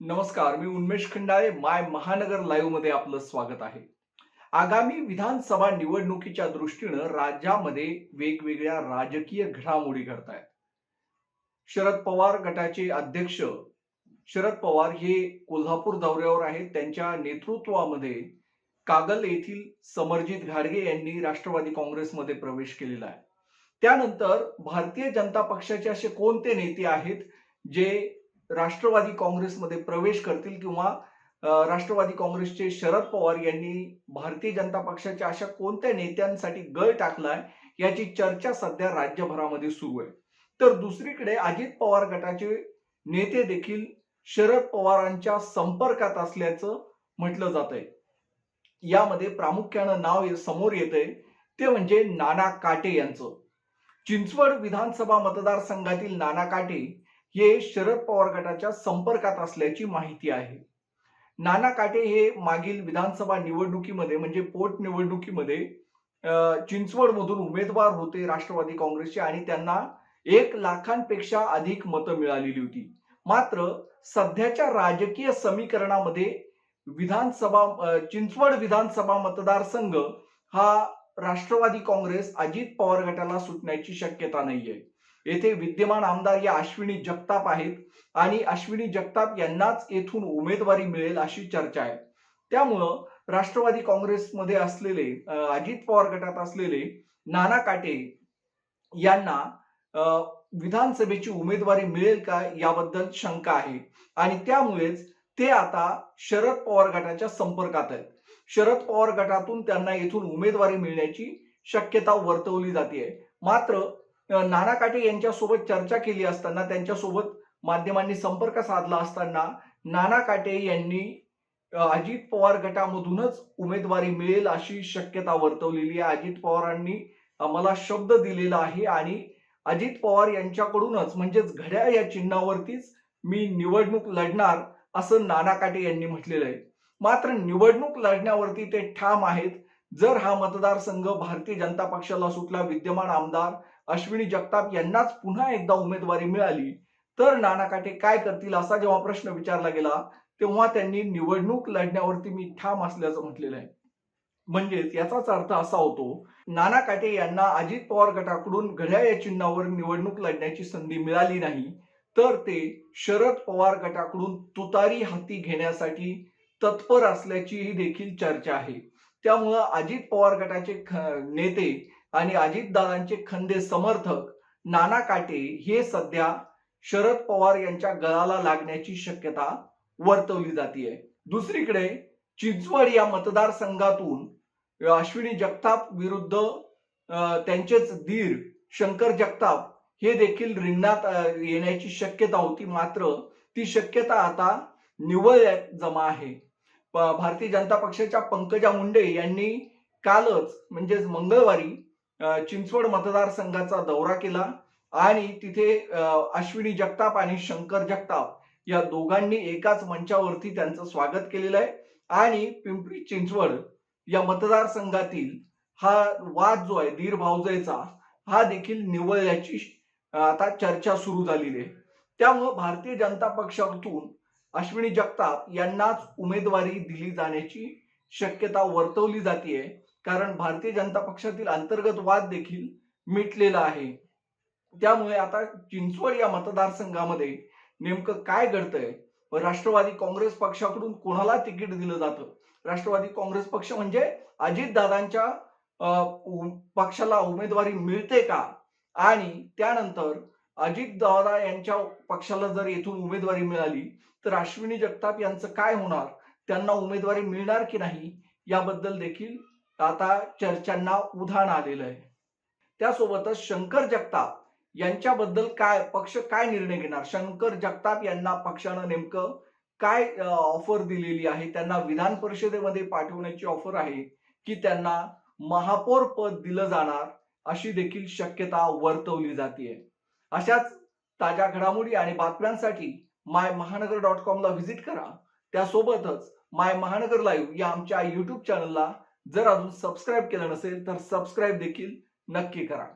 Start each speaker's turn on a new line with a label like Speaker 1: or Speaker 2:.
Speaker 1: नमस्कार मी उन्मेष खंडाळे माय महानगर लाईव्हमध्ये आपलं स्वागत आहे. आगामी विधानसभा निवडणुकीच्या दृष्टीनं राज्यामध्ये वेगवेगळ्या राजकीय घडामोडी घडत आहेत शरद पवार गटाचे अध्यक्ष शरद पवार हे कोल्हापूर दौऱ्यावर आहेत. त्यांच्या नेतृत्वामध्ये कागल येथील समरजित घाडगे यांनी राष्ट्रवादी काँग्रेसमध्ये प्रवेश केलेला आहे. त्यानंतर भारतीय जनता पक्षाचे असे कोणते नेते आहेत जे राष्ट्रवादी काँग्रेसमध्ये प्रवेश करतील किंवा राष्ट्रवादी काँग्रेसचे शरद पवार यांनी भारतीय जनता पक्षाच्या अशा कोणत्या नेत्यांसाठी गळ टाकलाय याची चर्चा सध्या राज्यभरामध्ये सुरू आहे. तर दुसरीकडे अजित पवार गटाचे नेते देखील शरद पवारांच्या संपर्कात असल्याचं म्हटलं जात आहे यामध्ये प्रामुख्यानं नाव समोर येत आहे ते म्हणजे नाना काटे यांचं. चिंचवड विधानसभा मतदारसंघातील नाना काटे हे शरद पवार गटाच्या संपर्कात असल्याची माहिती आहे. नाना काटे हे मागील विधानसभा निवडणुकीमध्ये म्हणजे पोटनिवडणुकीमध्ये चिंचवड मधून उमेदवार होते राष्ट्रवादी काँग्रेसचे आणि त्यांना एक लाखांपेक्षा अधिक मतं मिळालेली होती. मात्र सध्याच्या राजकीय समीकरणामध्ये विधानसभा चिंचवड विधानसभा मतदारसंघ हा राष्ट्रवादी काँग्रेस अजित पवार गटाला सुटण्याची शक्यता नाहीये. येथे विद्यमान आमदार या अश्विनी जगताप आहेत आणि अश्विनी जगताप यांनाच येथून उमेदवारी मिळेल अशी चर्चा आहे. त्यामुळं राष्ट्रवादी काँग्रेसमध्ये असलेले अजित पवार गटात असलेले नाना काटे यांना विधानसभेची उमेदवारी मिळेल का याबद्दल शंका आहे. आणि त्यामुळेच ते आता शरद पवार गटाच्या संपर्कात आहेत. शरद पवार गटातून त्यांना येथून उमेदवारी मिळण्याची शक्यता वर्तवली जाते. मात्र नाना काटे यांच्यासोबत चर्चा केली असताना त्यांच्यासोबत माध्यमांनी संपर्क साधला असताना नाना काटे यांनी अजित पवार गटामधूनच उमेदवारी मिळेल अशी शक्यता वर्तवलेली आहे. अजित पवारांनी मला शब्द दिलेला आहे आणि अजित पवार यांच्याकडूनच म्हणजेच घड्याळ या चिन्हावरतीच मी निवडणूक लढणार असं नाना काटे यांनी म्हटलेलं आहे. मात्र निवडणूक लढण्यावरती ते ठाम आहेत. जर हा मतदारसंघ भारतीय जनता पक्षाला सुटला विद्यमान आमदार अश्विनी जगताप यांनाच पुन्हा एकदा उमेदवारी मिळाली. तर नाना काटे काय करतील असा जेव्हा प्रश्न विचारला गेला तेव्हा त्यांनी निवडणूक लढण्यावरती मी ठाम असल्याचं म्हटलेलं आहे. म्हणजेच याचाच अर्थ असा होतो नाना काटे यांना अजित पवार गटाकडून घड्याळ या चिन्हावर निवडणूक लढण्याची संधी मिळाली नाही तर ते शरद पवार गटाकडून तुतारी हाती घेण्यासाठी तत्पर असल्याचीही देखील चर्चा आहे. त्यामुळं अजित पवार गटाचे नेते आणि अजितदादांचे खंदे समर्थक नाना काटे हे सध्या शरद पवार यांच्या गळाला लागण्याची शक्यता वर्तवली जाते दुसरीकडे चिंचवड या मतदारसंघातून अश्विनी जगताप विरुद्ध त्यांचेच धीर शंकर जगताप हे देखील रिंगणात येण्याची शक्यता होती. मात्र ती शक्यता आता निवळ जमा आहे. भारतीय जनता पक्षाच्या पंकजा मुंडे यांनी कालच म्हणजेच मंगळवारी चिंचवड मतदारसंघाचा दौरा केला आणि तिथे अश्विनी जगताप आणि शंकर जगताप या दोघांनी एकाच मंचावरती त्यांचं स्वागत केलेलं आहे. आणि पिंपरी चिंचवड या मतदारसंघातील हा वाद जो आहे धीर भावजेचा हा देखील निवळल्याची आता चर्चा सुरू झालेली आहे. त्यामुळं भारतीय जनता पक्षातून अश्विनी जगताप यांनाच उमेदवारी दिली जाण्याची शक्यता वर्तवली जाते कारण भारतीय जनता पक्षातील अंतर्गत वाद देखील मिटलेला आहे. त्यामुळे आता चिंचवड या मतदारसंघामध्ये नेमकं काय घडतंय? व राष्ट्रवादी काँग्रेस पक्षाकडून कोणाला तिकीट दिलं जातं? राष्ट्रवादी काँग्रेस पक्ष म्हणजे अजितदादांच्या दादांच्या पक्षाला उमेदवारी मिळते का? आणि त्यानंतर अजितदादा यांच्या पक्षाला जर येथून उमेदवारी मिळाली तर अश्विनी जगताप यांचं काय होणार? त्यांना उमेदवारी मिळणार की नाही? याबद्दल देखील आता चर्चांना उधाण आलेलं आहे. त्यासोबतच शंकर जगताप यांच्याबद्दल काय पक्ष काय निर्णय घेणार? शंकर जगताप यांना पक्षानं नेमकं काय ऑफर दिलेली आहे? त्यांना विधान परिषदेमध्ये पाठवण्याची ऑफर आहे की त्यांना महापौर पद दिलं जाणार अशी देखील शक्यता वर्तवली जाते अशाच ताज्या घडामोडी आणि बातम्यांसाठी माय महानगर डॉट कॉमला व्हिजिट करा. त्यासोबतच माय महानगर लाईव्ह या आमच्या युट्यूब चॅनलला जर अजून सबस्क्राईब केलं नसेल तर सबस्क्राईब देखील नक्की करा.